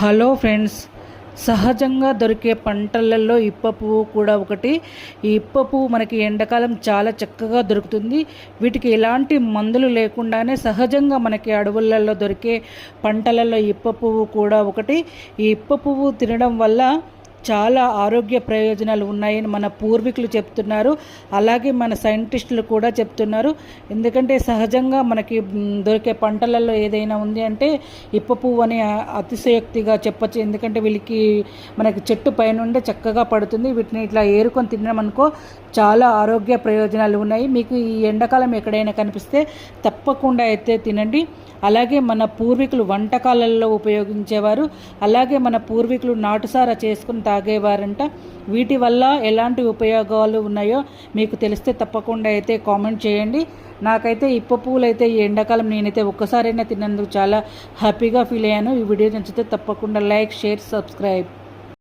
Hello friends సహజంగా దొరికే పంటలలో ఇప్ప పువ్వు కూడా ఒకటి. ఈ ఇప్ప పువ్వు మనకి ఎండాకాలం చాలా చక్కగా దొరుకుతుంది. వీటికి ఎలాంటి మందులు లేకుండానే సహజంగా మనకి అడవులలో దొరికే పంటలలో ఇప్ప పువ్వు కూడా ఒకటి. ఈ ఇప్ప పువ్వు తినడం వల్ల చాలా ఆరోగ్య ప్రయోజనాలు ఉన్నాయని మన పూర్వీకులు చెప్తున్నారు. అలాగే మన సైంటిస్టులు కూడా చెప్తున్నారు. ఎందుకంటే సహజంగా మనకి దొరికే పంటలలో ఏదైనా ఉంది అంటే ఇప్ప పువ్వు అని అతిశయోక్తిగా చెప్పచ్చు. ఎందుకంటే వీళ్ళకి మనకి చెట్టు పైనుండే చక్కగా పడుతుంది. వీటిని ఇట్లా ఏరుకొని తిన్నామనుకో చాలా ఆరోగ్య ప్రయోజనాలు ఉన్నాయి. మీకు ఈ ఎండాకాలం ఎక్కడైనా కనిపిస్తే తప్పకుండా అయితే తినండి. అలాగే మన పూర్వీకులు వంటకాలలో ఉపయోగించేవారు అలాగే మన పూర్వీకులు నాటుసారా చేసుకుని తాగేవారంట. వీటి వల్ల ఎలాంటి ఉపయోగాలు ఉన్నాయో మీకు తెలిస్తే తప్పకుండా అయితే కామెంట్ చేయండి. నాకైతే ఇప్ప పువ్వులు అయితే ఈ ఎండాకాలం నేనైతే ఒక్కసారైనా తిన్నందుకు చాలా హ్యాపీగా ఫీల్ అయ్యాను. ఈ వీడియో నచ్చితే తప్పకుండా లైక్ షేర్ సబ్స్క్రైబ్.